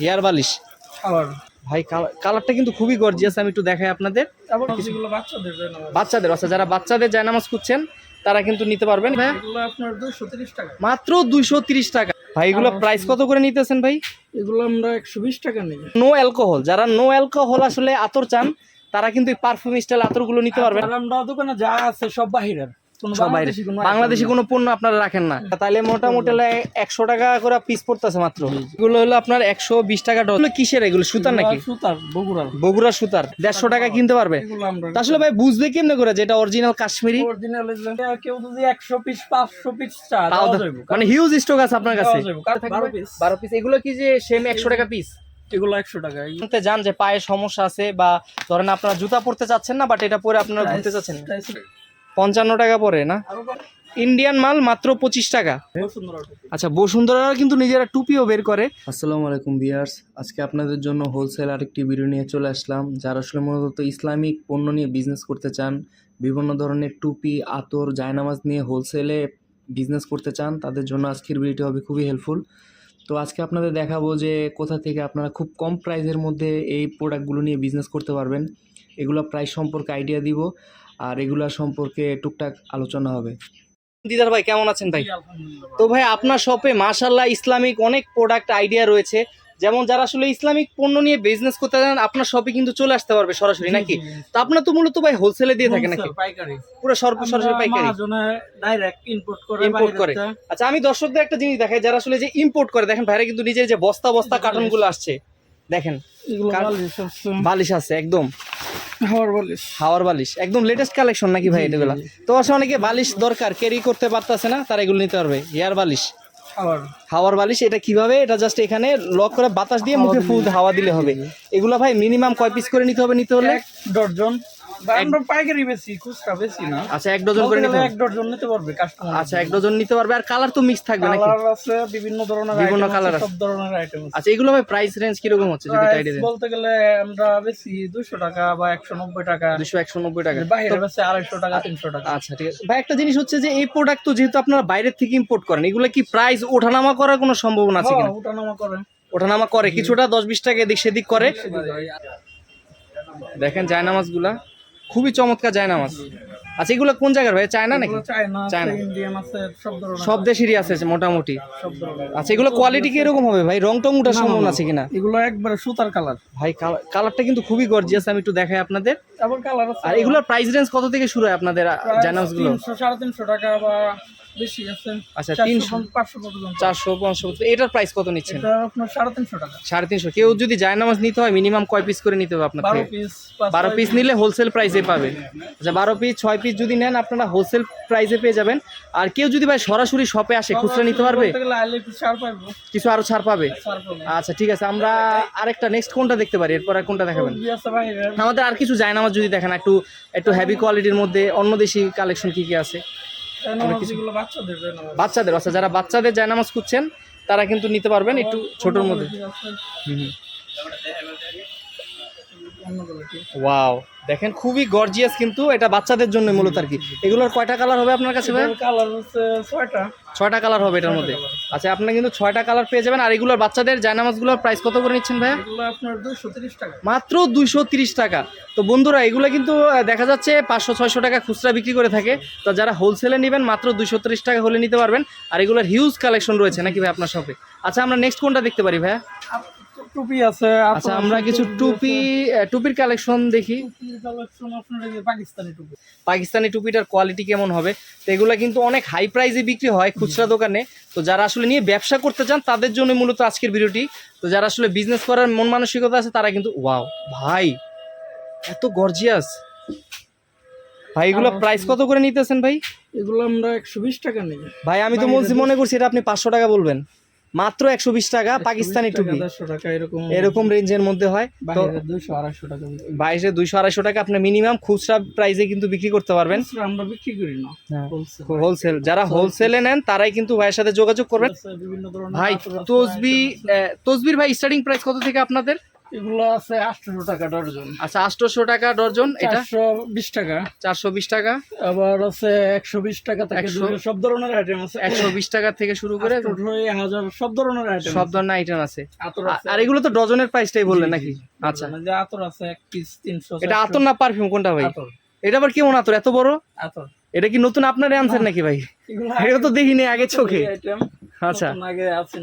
Hair বালিশ? খাবার ভাই কালারটা কিন্তু খুবই গর্জিয়াস আমি একটু দেখাই আপনাদের। যেগুলো বাচ্চাদের জন্য বাচ্চাদের আচ্ছা যারা বাচ্চাদের জায়নামাজ খুঁজছেন তারা কিন্তু নিতে পারবেন। ভাই আপনার তিরিশ টাকা। মাত্র দুইশো টাকা। ভাই এগুলো প্রাইস কত করে নিতেছেন ভাই? এগুলো আমরা একশো বিশ টাকা নিই। নো অ্যালকোহল যারা নো অ্যালকোহল আসলে আতর চান তারা কিন্তু এই পারফিউম স্টাইল আতরগুলো নিতে পারবেন। আমরা দোকানে যা আছে সব বাহিরের। কোনো সব বাইরে। বাংলাদেশি কোনো পণ্য আপনারা রাখেন না। তাহলে মোটামুটি একশো টাকা করে পিস পড়তেছে মাত্র। এগুলো হলো আপনার একশো বিশ টাকা ডজন কিসের এগুলো সুতার নাকি? সুতার বগুড়ার। বগুড়া সুতার। দেড়শো টাকা কিনতে পারবে। আসলে ভাই বুঝবে কেমনে করে যেটা অরিজিনাল কাশ্মীরি? অরিজিনাল কেউ যদি একশো পিস পাঁচশো পিস মানে হিউজ স্টক আছে আপনার কাছে। বারো পিস এগুলো কি যে সেম একশো টাকা পিস এগুলো একশো টাকা। জান যে পায়ে সমস্যা আছে বা ধরেন আপনারা জুতা পরতে চাচ্ছেন না বাট এটা পরে আপনারা ঘুরতে চাচ্ছেন। পঞ্চান্ন টাকা পরে না? ইন্ডিয়ান মাল মাত্র পঁচিশ টাকা। আচ্ছা বসুন্ধরা কিন্তু নিজেরা টুপিও বের করে। আসসালামু আলাইকুম বিয়ার্স আজকে আপনাদের জন্য হোলসেল আরেকটি ভিডিও নিয়ে চলে আসলাম, যারা আসলে মূলত ইসলামিক পণ্য নিয়ে বিজনেস করতে চান, বিভিন্ন ধরনের টুপি, আতর, জায়নামাজ নিয়ে হোলসেলে বিজনেস করতে চান, তাদের জন্য আজকের ভিডিওটি হবে খুবই হেল্পফুল তো আজকে আপনাদের দেখাবো যে কোথা থেকে আপনারা খুব কম প্রাইসের মধ্যে এই প্রোডাক্টগুলো নিয়ে বিজনেস করতে পারবেন, এগুলো প্রাইস সম্পর্কে আইডিয়া দিব। আর এগুলা সম্পর্কে টুকটাক আলোচনা হবে। দিদার ভাই কেমন আছেন ভাই? তো ভাই আপনার শপে মাশাল্লাহ ইসলামিক অনেক প্রোডাক্ট আইডিয়া রয়েছে। যেমন যারা আসলে ইসলামিক পণ্য নিয়ে বিজনেস করতে চান আপনার শপে কিন্তু চলে আসতে পারবে সরাসরি নাকি। তো আপনার তো মূলত ভাই হোলসেলে দিয়ে থাকে নাকি? পুরো সর্ব সরাসরি পাইকারি। ডাইরেক্ট ইম্পোর্ট করে ইম্পোর্ট করে। আচ্ছা আমি দর্শকদের একটা জিনিস দেখাই যারা আসলে যে ইম্পোর্ট করে দেখেন ভাইরা কিন্তু নিজের যে বস্তা বস্তা কার্টুনগুলো আসছে। দেখেন বালিশ আছে, একদম। হাওয়ার বালিশ। হাওয়ার বালিশ একদম লেটেস্ট কালেকশন নাকি ভাই এগুলা? তো আসলে অনেকে বালিশ দরকার ক্যারি করতে পারতাছে না তারা এগুলো নিতে পারবে হেয়ার বালিশ। হাওয়ার। বালিশ এটা কীভাবে? এটা জাস্ট এখানে লক করে বাতাস দিয়ে মুখে ফুল হাওয়া দিলে হবে। এগুলো ভাই মিনিমাম কয় পিস করে নিতে হবে নিতে হলে? এক ডজন। আমরা পাইকারি বেশি খুচরা বেশি না। আচ্ছা এক ডজন করে নিতে এক ডজন নিতে পারবে কাস্টমার আচ্ছা এক ডজন নিতে পারবে। আর কালার তো মিক্স থাকবে নাকি? কালার আছে বিভিন্ন ধরনের বিভিন্ন item আছে, আছে। সব ধরনের আইটেম আছে। আচ্ছা এগুলো ভাই প্রাইস রেঞ্জ হচ্ছে যদি বলতে গেলে আমরা বেশি টাকা বা টাকা। টাকা। বাইরে বেশি আড়াইশো টাকা তিনশো টাকা। আচ্ছা ঠিক আছে। ভাই একটা জিনিস হচ্ছে যে এই প্রোডাক্ট তো যেহেতু আপনারা বাইরের থেকে ইম্পোর্ট করেন এগুলো কি প্রাইস ওঠানামা করার কোনো সম্ভাবনা আছে কিনা? হ্যাঁ, ওঠানামা করে কিছুটা দশ বিশ টাকা এদিক সেদিক করে। দেখেন জায়নামাজগুলা খুবই চমৎকার জায়নামাজ আচ্ছা এগুলো কোন জায়গার ভাই? চায়না নাকি? China China. সব দেশেরই আছে মোটামুটি। আচ্ছা এগুলো কোয়ালিটি কি এরকম হবে ভাই? রং টং উঠার সম্ভাবনা আছে কিনা? এগুলো একবারে সুতার কালার ভাই কালারটা কিন্তু খুবই গর্জিয়াস আমি একটু দেখাই আপনাদের। কালার আর এগুলোর প্রাইস রেঞ্জ কত থেকে শুরু হয় আপনাদের জানাসগুলো তিনশো সাড়ে তিনশো টাকা বা বেশি আছে আচ্ছা, চারশো 300 পঞ্চ- পাঁচশো চারশো পাঁচশো এটার প্রাইস কত নিচ্ছেন? আপনার সাড়ে তিনশো টাকা। সাড়ে তিনশো। কেউ যদি জায়নামাজ নিতে হয় মিনিমাম কয় পিস করে নিতে হবে আপনার বারো পিস নিলে হোলসেল প্রাইসে পাবে। আচ্ছা বারো পিস ছয় পিস যদি নেন আপনারা হোলসেল প্রাইসে পেয়ে যাবেন। আর কেউ যদি ভাই সরাসরি শপে আসে খুচরা নিতে পারবে? কিছু আরও ছাড় পাবে? আচ্ছা ঠিক আছে আমরা আরেকটা নেক্সট কোনটা দেখতে পারি? এরপর আর কোনটা দেখাবেন? আমাদের আর কিছু জায়নামাজ যদি দেখেন একটু একটু হেভি কোয়ালিটির মধ্যে অন্য দেশি কালেকশন কি কি আছে? বাচ্চাদের বাচ্চা আচ্ছা যারা বাচ্চাদের জায়নামাজ খুঁজছেন তারা কিন্তু নিতে পারবেন একটু ছোটোর মধ্যে। হুম হুম। ওয়াও দেখেন খুবই গর্জিয়াস কিন্তু এটা বাচ্চাদের জন্য মূলত আর কি। এগুলোর কয়টা কালার হবে আপনার কাছে ভাই? কালার হচ্ছে ছয়টা। ছয়টা কালার হবে এটার মধ্যে। আচ্ছা আপনি কিন্তু ছয়টা কালার পেয়ে যাবেন আর এগুলোর বাচ্চাদের জায়নামাজগুলোর প্রাইস কত করে নিচ্ছেন ভাইয়া? এগুলো আপনার দুশো তিরিশ টাকা। মাত্র দুইশো তিরিশ টাকা। তো বন্ধুরা এগুলো কিন্তু দেখা যাচ্ছে পাঁচশো ছয়শো টাকা খুচরা বিক্রি করে থাকে। তো যারা হোলসেলে নেবেন মাত্র দুইশো তিরিশ টাকা হলে নিতে পারবেন। আর এগুলোর হিউজ কালেকশন রয়েছে নাকি ভাই আপনার শপে আচ্ছা আমরা নেক্সট কোনটা দেখতে পারি ভাইয়া? টুপি আছে আচ্ছা আমরা কিছু টুপি টুপির কালেকশন দেখি। পাকিস্তানি টুপি। পাকিস্তানি টুপিটার কোয়ালিটি কেমন হবে? তো এগুলো কিন্তু অনেক হাই প্রাইসে বিক্রি হয় খুচরা দোকানে। তো যারা আসলে নিয়ে ব্যবসা করতে চান তাদের জন্য মূলত আজকের ভিডিওটি। তো যারা আসলে বিজনেস করার মন মানসিকতা আছে তারা কিন্তু ওয়াও ভাই এত গর্জিয়াস ভাই এগুলো প্রাইস কত করে নিতেছেন ভাই? এগুলো আমরা একশো বিশ টাকা নিই। ভাই আমি তো বলছি মনে করছি এটা আপনি পাঁচশো টাকা বলবেন। মাত্র একশো বিশ টাকা পাকিস্তানি টুপি। এরকম রেঞ্জের মধ্যে হয়। তো বাইরে বাইশে দুইশো আড়াইশো টাকা আপনি মিনিমাম খুচরা প্রাইসে কিন্তু বিক্রি করতে পারবেন। আমরা বিক্রি করি না হ্যাঁ। হোলসেল যারা হোলসেলে নেন তারাই কিন্তু ভাইয়ের সাথে যোগাযোগ করবেন। ভাই তসবি তসবির ভাই স্টার্টিং প্রাইস কত থেকে আপনাদের? এগুলো আছে আটশো টাকা ডর্জন আচ্ছা আটশোশো টাকা ডর্জন এটা? বিশ টাকা। চারশো বিশ টাকা? আবার আছে একশো বিশ টাকা থেকে 100 শুরু করে সব ধরনের আইটেম আছে। একশো বিশ টাকা থেকে শুরু করে হাজার সব ধরনের আইটেম সব ধরনের আইটেম আছে। আর এগুলো তো ডজনের প্রাইসটাই বললেন নাকি? আচ্ছা। মানে আতর আছে এক পিস তিনশো এটা আতর না পারফিউম কোনটা ভাই? এটা আবার কেমন আতর? এত বড়? আতর। এটা কি নতুন আপনার আনসার নাকি ভাই? এটা তো দেখিনি আগে চোখে। আইটেম আচ্ছা।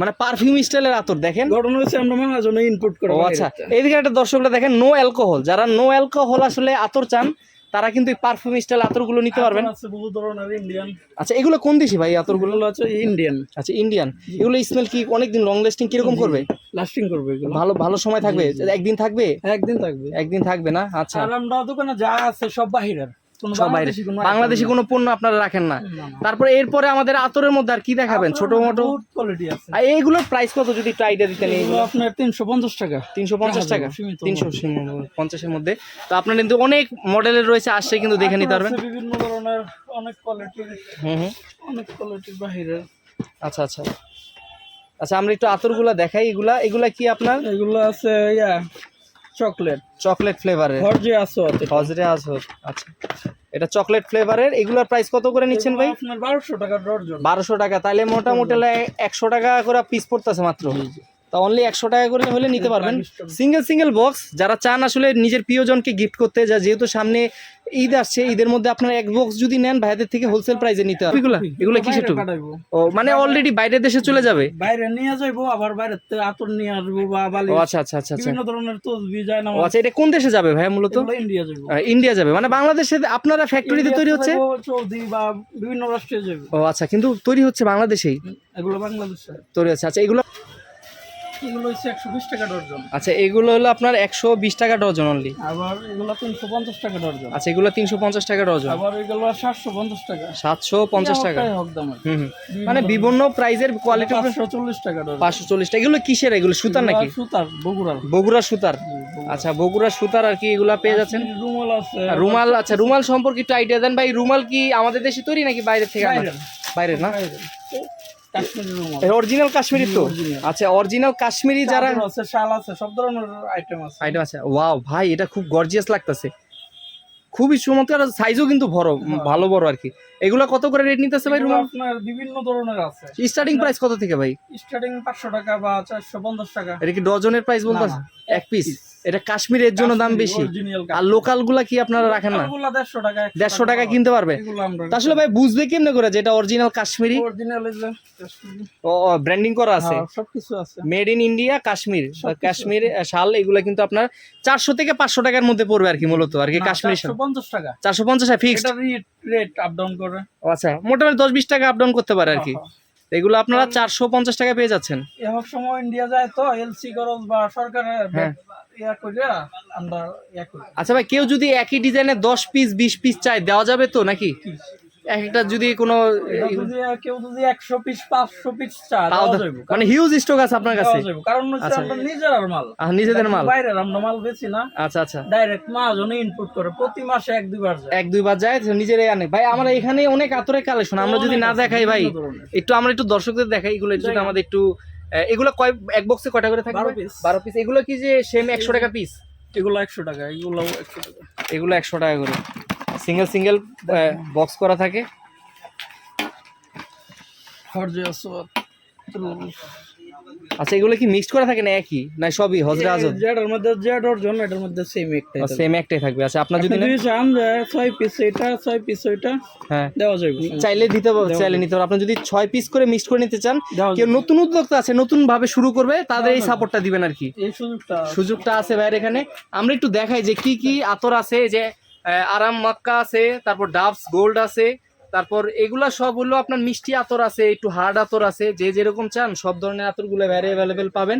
মানে পারফিউম স্টাইলের আতর দেখেন। ঘটনা হচ্ছে আমরা মহাজনে ইনপুট করে ও আচ্ছা। এইদিকে একটা দর্শকরা দেখেন নো অ্যালকোহল যারা নো অ্যালকোহল আসলে আতর চান তারা কিন্তু এই পারফিউম স্টাইল আতরগুলো নিতে পারবেন। আছে বহু ধরনের ইন্ডিয়ান আচ্ছা এগুলো কোন দেশি ভাই আতরগুলো? আছে ইন্ডিয়ান আচ্ছা ইন্ডিয়ান এগুলো স্মেল কি অনেকদিন লং লাস্টিং কীরকম করবে? লাস্টিং করবে এগুলো। ভালো ভালো সময় থাকবে? একদিন থাকবে? একদিন থাকবে। একদিন থাকবে না? আচ্ছা। আর আমরা দোকানে যা আছে সব বাহিরের। কোনো বাংলাদেশি কোনো পণ্য। আপনারা রাখেন না। তারপরে এরপরে আমাদের আতরের মধ্যে আর কি দেখাবেন? ছোট মোটো? কোয়ালিটি আছে। আর এইগুলোর প্রাইস কত যদি একটু আইডিয়া দিতেন এইগুলো? আপনার তিনশো পঞ্চাশ টাকা। তিনশো পঞ্চাশ টাকা? তিনশো পঞ্চাশের মধ্যে। তো আপনার কিন্তু অনেক মডেলের রয়েছে আসছে কিন্তু দেখে নিতে পারবেন। বিভিন্ন ধরনের অনেক কোয়ালিটির হুম হুম। অনেক কোয়ালিটির বাহিরের। আচ্ছা আচ্ছা। আচ্ছা আমরা একটু আতরগুলা দেখাই। এগুলা এগুলা কি আপনার? এগুলো আছে ইয়া চকলেট। চকলেট ফ্লেভারের। হরজে আছে হজরে আজর আচ্ছা। এটা চকলেট ফ্লেভারের এগুলার প্রাইস কত করে নিচ্ছেন ভাই? আপনার বারোশো টাকা ডর্জন বারোশো টাকা তাহলে মোটামুটি একশো টাকা করে পিস পড়তেছে মাত্র। তা অনলি একশো টাকা করে হলে নিতে পারবেন। সিঙ্গেল সিঙ্গেল বক্স যারা চান আসলে নিজের প্রিয়জনকে গিফট করতে যা যেহেতু সামনে ঈদ আসছে ঈদের মধ্যে আপনারা এক বক্স যদি নেন ভাইদের থেকে হোলসেল প্রাইসে নিতে হবে। এগুলা এগুলো টুপি কাটাইবো ও মানে অলরেডি বাইরের দেশে চলে যাবে? বাইরে নিয়ে যাইবো আবার বাইরে আতর নিয়ে আসব বা বালি ও আচ্ছা আচ্ছা আচ্ছা আচ্ছা। বিভিন্ন ধরনের তসবি যায় না ও আচ্ছা এটা কোন দেশে যাবে ভাই মূলত? ইন্ডিয়া যাব ইন্ডিয়া যাবে। মানে বাংলাদেশে আপনারা ফ্যাক্টরিতে তৈরি হচ্ছে? সৌদি বা বিভিন্ন রাষ্ট্রে যাবে ও আচ্ছা কিন্তু তৈরি হচ্ছে বাংলাদেশেই? এগুলো বাংলাদেশে। তৈরি হচ্ছে। আচ্ছা এগুলো এগুলো হচ্ছে একশো বিশ টাকা ডর্জন আচ্ছা এগুলো হলো আপনার একশো বিশ টাকা ডজন অনলি আবার এগুলো তিনশো পঞ্চাশ টাকা ডর্জন আচ্ছা এগুলো তিনশো পঞ্চাশ টাকা ডজন। আবার এগুলো সাতশো পঞ্চাশ টাকা। সাতশো পঞ্চাশ টাকা। মানে বিভিন্ন প্রাইজের কোয়ালিটি পাঁচশো চল্লিশ টাকা ডর্জন পাঁচশো চল্লিশ টাকা। এগুলো কিসের? এগুলো সুতার নাকি? সুতার বগুড়ার। বগুড়া সুতার। আচ্ছা বগুড়া সুতার আর কি এগুলা পেয়ে যাচ্ছেন? রুমাল আছে। রুমাল আচ্ছা রুমাল সম্পর্কে একটু আইডিয়া দেন। ভাই রুমাল কি আমাদের দেশে তৈরি নাকি বাইরে থেকে? বাইরের। বাইরের না? বাইরের। অরিজিনাল কাশ্মীরি তো? আচ্ছা অরিজিনাল কাশ্মীরি যারা আছে শাল আছে সব ধরনের আইটেম আছে। আইটেম আছে। ওয়াও ভাই এটা খুব গর্জিয়াস লাগতেছে। খুবই চমৎকার সাইজও কিন্তু বড় ভালো বড় আর কি। এগুলা কত করে রেট নিতেছে ভাই আপনার বিভিন্ন ধরনের আছে। স্টার্টিং প্রাইস কত থেকে ভাই? স্টার্টিং পাঁচশো টাকা বা চারশো পঞ্চাশ টাকা। এটা কি ডজনের প্রাইস বলতেছে? এক পিস এটা কাশ্মীরের জন্য দাম বেশি। আর লোকালগুলা কি আপনারা রাখেন না? দেড়শো টাকা কিনতে পারবে। আসলে ভাই বুঝবে কেমনে করে যেটা অরিজিনাল কাশ্মীরি? ও ব্র্যান্ডিং করা আছে। সবকিছু আছে। Made in India Kashmir. Kashmir শাল এগুলা কিন্তু আপনার চারশো থেকে পাঁচশো টাকার মধ্যে পড়বে আর কি মূলত আর কি কাশ্মীরি শাল। চারশো পঞ্চাশ টাকা। চারশো পঞ্চাশ ফিক্সড রেট আপ ডাউন করে। আচ্ছা মোটামুটি দশ বিশ টাকা আপ ডাউন করতে পারে আর কি। হ্যাঁ, এগুলো আপনারা চারশো পঞ্চাশ টাকা পেয়ে যাচ্ছেন। এসব সময় ইন্ডিয়া যায় তো এলসি খরচ বা সরকারের আচ্ছা ভাই কেউ যদি একই ডিজাইনের দশ পিস বিশ পিস দেওয়া যাবে তো নাকি? এক একটা যদি কোনো কেউ যদি একশো পিস পাঁচশো পিস চায় মানে হিউজ স্টক আছে আপনার কাছে? কারণ আচ্ছা। আমরা নিজের মাল। নিজেদের মাল। বাইরে আমরা মাল বেচি না। আচ্ছা আচ্ছা। ডাইরেক্ট মাহাজনে ইনপুট করে প্রতি মাসে এক দুইবার যায়। এক দুইবার যায় নিজেরাই আনে। ভাই আমরা এখানে অনেক আতরের কালেকশন আমরা যদি না দেখাই ভাই একটু আমরা একটু দর্শকদের দেখাই এগুলো একটু যদি আমাদের একটু এগুলো কয় এক বক্সে কয়টা করে থাকবে? বারো পিস বারো পিস এগুলো কি যে সেম একশো টাকা পিস এগুলো একশো টাকা এগুলো একশো টাকা। এগুলো একশো টাকা করে। সিঙ্গেল সিঙ্গেল বক্স করা থাকে। হরজে আসোয়াদ আচ্ছা এগুলো কি মিক্সড করা থাকে না একই? না সবই হজরা আজদ যেটার মধ্যে যেটার জন্য এটার মধ্যে সেম একটাই। সেম একটাই থাকবে। আচ্ছা আপনার যদি যদি চান যে ছয় পিস এটা ছয় পিস ওইটা হ্যাঁ। দেওয়া যাবে চাইলে দিতে পারব চাইলে নিতে পারব আপনি যদি ছয় পিস করে মিক্সড করে নিতে চান কেউ নতুন উদ্যোক্তা আছে নতুন ভাবে শুরু করবে তাদের এই সাপোর্টটা দিবেন আর কি। এই সুযোগটা সুযোগটা আছে ভাইয়ের এখানে। আমরা একটু দেখাই যে কি কি আতর আছে যে আরাম মাক্কা আছে তারপর ডাভস গোল্ড আছে তারপর এগুলা সব হলো আপনার মিষ্টি আতর আছে একটু হার্ড আতর আছে যে যেরকম চান সব ধরনের আতরগুলো ভ্যারি অ্যাভেলেবেল পাবেন।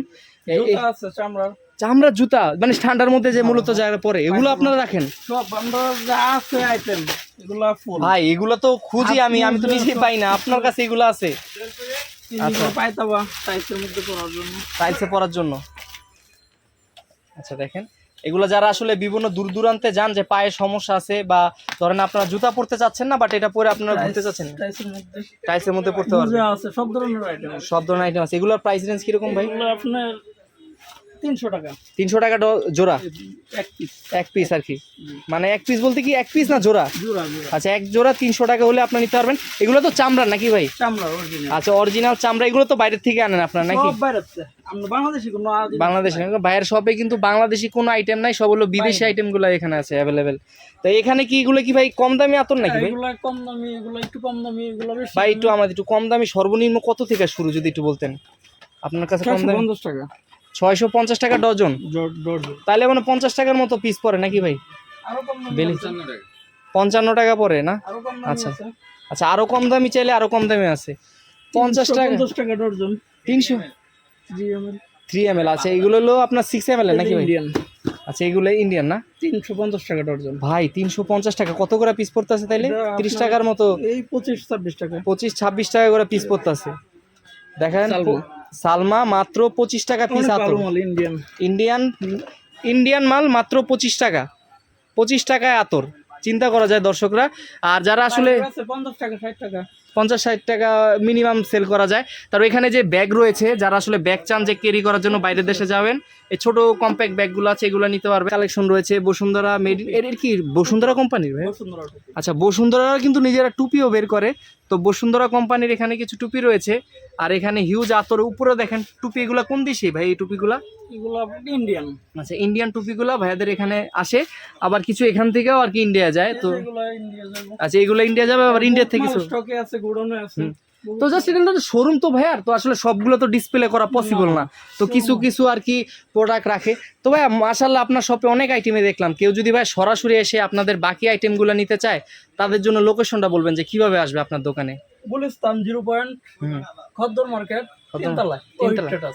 চামড়ার। জুতা মানে ঠান্ডার মধ্যে যে মূলত জায়গা পরে এগুলো আপনারা রাখেন? সব আমরা যা আছে আইটেম এগুলা ফুল ভাই এগুলো তো খুঁজি আমি আমি তো নিজেই পাই না আপনার কাছে এগুলো আছে? এগুলো পাইতাবা টাইসের মধ্যে করার জন্য। টাইলসে পরার জন্য। আচ্ছা দেখেন। এগুলো যারা আসলে বিভিন্ন দূর দূরান্তে যান যে পায়ে সমস্যা আছে বা ধরেন আপনারা জুতা পরতে চাচ্ছেন না বাট এটা পরে আপনারা ঘুরতে চাচ্ছেন? টাইসের মধ্যে টাইলসের মধ্যে পড়তে পারবেন। সব ধরনের আইটেম সব ধরনের আইটেম আছে। এগুলোর প্রাইস রেঞ্জ কীরকম ভাই? আপনার তিনশো টাকা। তিনশো টাকা জোড়া? এক পিস এক পিস আর কি? মানে এক পিস বলতে কি এক পিস না জোড়া? আচ্ছা এক জোড়া তিনশো টাকা হলে আপনি নিতে পারবেন। এগুলো তো চামড়া নাকি ভাই? চামড়া আচ্ছা অরিজিনাল চামড়া এগুলো তো বাইরের থেকে আনেন আপনারা নাকি? সব বাংলাদেশি কোনো বাংলাদেশে ভাইয়ের শপে কিন্তু বাংলাদেশি কোনো আইটেম নাই সব হলো বিদেশি আইটেমগুলো এখানে আছে অ্যাভেলেবেল তো এখানে কি এগুলো কি ভাই কম দামি আতর নাকি ভাই? এগুলো কম দামি এগুলো একটু কম দামি এগুলো ভাই একটু আমাদের একটু কম দামি সর্বনিম্ন কত থেকে শুরু যদি একটু বলতেন? আপনার কাছে কম দামি? পঞ্চাশ টাকা। ছয়শো পঞ্চাশ টাকা ডজন। তাহলে মানে পঞ্চাশ টাকার মতো পিস পড়ে নাকি ভাই? বেলি- পঞ্চান্ন টাকা পড়ে না? আচ্ছা। আচ্ছা আরও কম দামি চাইলে আরও কম দামে আছে। পঞ্চাশ টাকা পঞ্চাশ টাকা ডর্জন তিনশো? থ্রি এম এল আচ্ছা এগুলো হলো আপনার সিক্স এম এল নাকি ভাই? আচ্ছা এগুলো ইন্ডিয়ান না? তিনশো পঞ্চাশ টাকা ডর্জন ভাই তিনশো পঞ্চাশ টাকা। কত করে পিস পড়তেছে তাইলে? তিরিশ টাকার মতো এই পঁচিশ ছাব্বিশ টাকা। পঁচিশ ছাব্বিশ টাকা করে পিস পড়তেছে। দেখেন সালমা। মাত্র পঁচিশ টাকা পিস আতর। ইন্ডিয়ান ইন্ডিয়ান মাল মাত্র পঁচিশ টাকা। পঁচিশ টাকায় আতর। চিন্তা করা যায় দর্শকরা। আর যারা আসলে পঞ্চাশ টাকা ষাট টাকা। পঞ্চাশ ষাট টাকা মিনিমাম সেল করা যায়। তার এখানে যে ব্যাগ রয়েছে যারা আসলে ব্যাগ চান যে ক্যারি করার জন্য বাইরের দেশে যাবেন এই ছোট কম্প্যাক্ট ব্যাগগুলো আছে এগুলো নিতে পারবে কালেকশন রয়েছে বসুন্ধরা মেড এর কি? বসুন্ধরা কোম্পানির ভাই? আচ্ছা বসুন্ধরা কিন্তু নিজেরা টুপিও বের করে। তো বসুন্ধরা কোম্পানির এখানে কিছু টুপি রয়েছে। আর এখানে হিউজ আতর উপরে দেখেন টুপি এগুলা কোন দেশে ভাই এই টুপিগুলা? এগুলো ইন্ডিয়ান আচ্ছা ইন্ডিয়ান টুপিগুলা ভাইয়াদের এখানে আসে। আবার কিছু এখান থেকেও আর কি ইন্ডিয়া যায় তো এগুলো ইন্ডিয়া যাবে আচ্ছা এগুলো ইন্ডিয়া যাবে আবার ইন্ডিয়া থেকে আছে গোডাউনে আছে। তো জাস্ট এটা শোরুম তো ভাইয়ার তো আসলে সবগুলো তো ডিসপ্লে করা পসিবল না। তো কিছু কিছু আর কি প্রোডাক্ট রাখে। তো ভাই মাশাল্লাহ আপনার শপে অনেক আইটেমে দেখলাম। কেউ যদি ভাই সরাসরি এসে আপনাদের বাকি আইটেমগুলো নিতে চায় তাদের জন্য লোকেশনটা বলবেন যে কীভাবে আসবে আপনার দোকানে? Gulistan zero point Khaddar market তিনতলা। তিনতলা